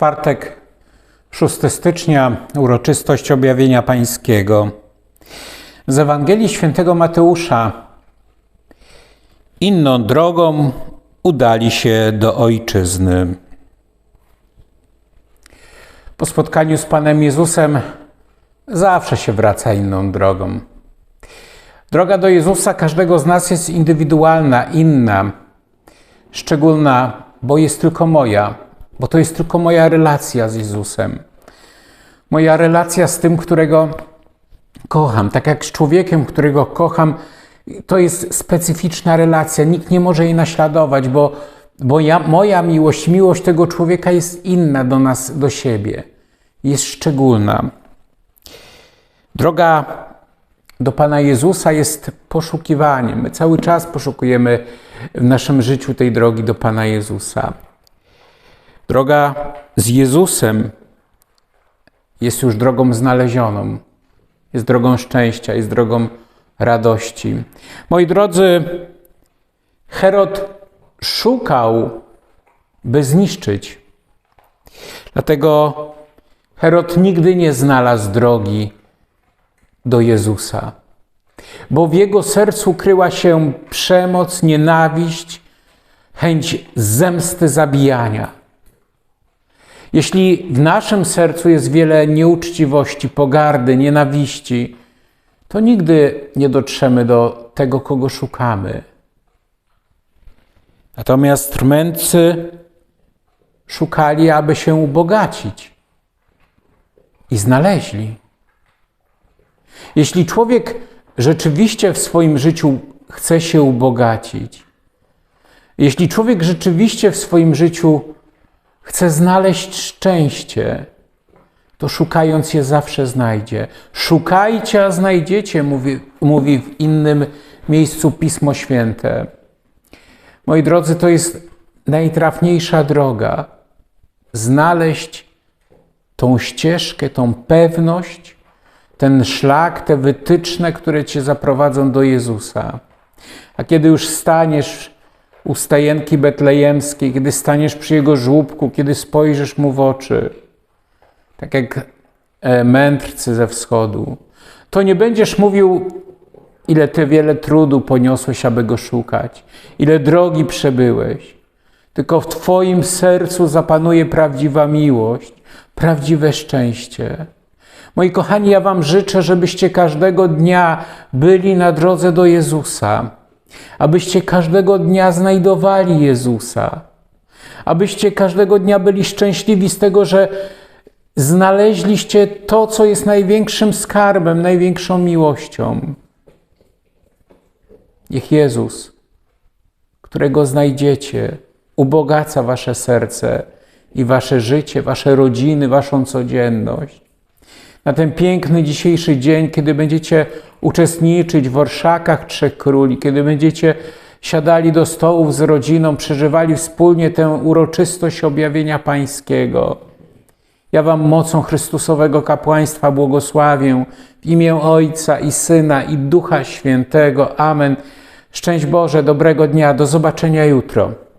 Czwartek, 6 stycznia, uroczystość objawienia Pańskiego. Z Ewangelii Świętego Mateusza. Inną drogą udali się do ojczyzny. Po spotkaniu z Panem Jezusem zawsze się wraca inną drogą. Droga do Jezusa każdego z nas jest indywidualna, inna, szczególna, bo jest tylko moja, bo to jest tylko moja relacja z Jezusem. Moja relacja z tym, którego kocham, tak jak z człowiekiem, którego kocham, to jest specyficzna relacja. Nikt nie może jej naśladować, bo, bo ja, moja miłość, miłość tego człowieka jest inna do nas, do siebie. Jest szczególna. Droga do Pana Jezusa jest poszukiwaniem. My cały czas poszukujemy w naszym życiu tej drogi do Pana Jezusa. Droga z Jezusem jest już drogą znalezioną, jest drogą szczęścia, jest drogą radości. Moi drodzy, Herod szukał, by zniszczyć. Dlatego Herod nigdy nie znalazł drogi do Jezusa, bo w jego sercu kryła się przemoc, nienawiść, chęć zemsty, zabijania. Jeśli w naszym sercu jest wiele nieuczciwości, pogardy, nienawiści, to nigdy nie dotrzemy do tego, kogo szukamy. Natomiast mędrcy szukali, aby się ubogacić i znaleźli. Jeśli człowiek rzeczywiście w swoim życiu chce się ubogacić, jeśli człowiek rzeczywiście w swoim życiu chce znaleźć szczęście, to szukając je zawsze znajdzie. Szukajcie, a znajdziecie, mówi, mówi w innym miejscu Pismo Święte. Moi drodzy, to jest najtrafniejsza droga. Znaleźć tą ścieżkę, tą pewność, ten szlak, te wytyczne, które cię zaprowadzą do Jezusa. A kiedy już staniesz u stajenki betlejemskiej, kiedy staniesz przy jego żłóbku, kiedy spojrzysz mu w oczy, tak jak e, mędrcy ze wschodu, to nie będziesz mówił, ile ty wiele trudu poniosłeś, aby go szukać, ile drogi przebyłeś, tylko w twoim sercu zapanuje prawdziwa miłość, prawdziwe szczęście. Moi kochani, ja Wam życzę, żebyście każdego dnia byli na drodze do Jezusa, abyście każdego dnia znajdowali Jezusa, abyście każdego dnia byli szczęśliwi z tego, że znaleźliście to, co jest największym skarbem, największą miłością. Niech Jezus, którego znajdziecie, ubogaca Wasze serce i Wasze życie, Wasze rodziny, Waszą codzienność na ten piękny dzisiejszy dzień, kiedy będziecie uczestniczyć w orszakach Trzech Króli, kiedy będziecie siadali do stołów z rodziną, przeżywali wspólnie tę uroczystość objawienia Pańskiego. Ja Wam mocą Chrystusowego kapłaństwa błogosławię w imię Ojca i Syna i Ducha Świętego. Amen. Szczęść Boże, dobrego dnia, do zobaczenia jutro.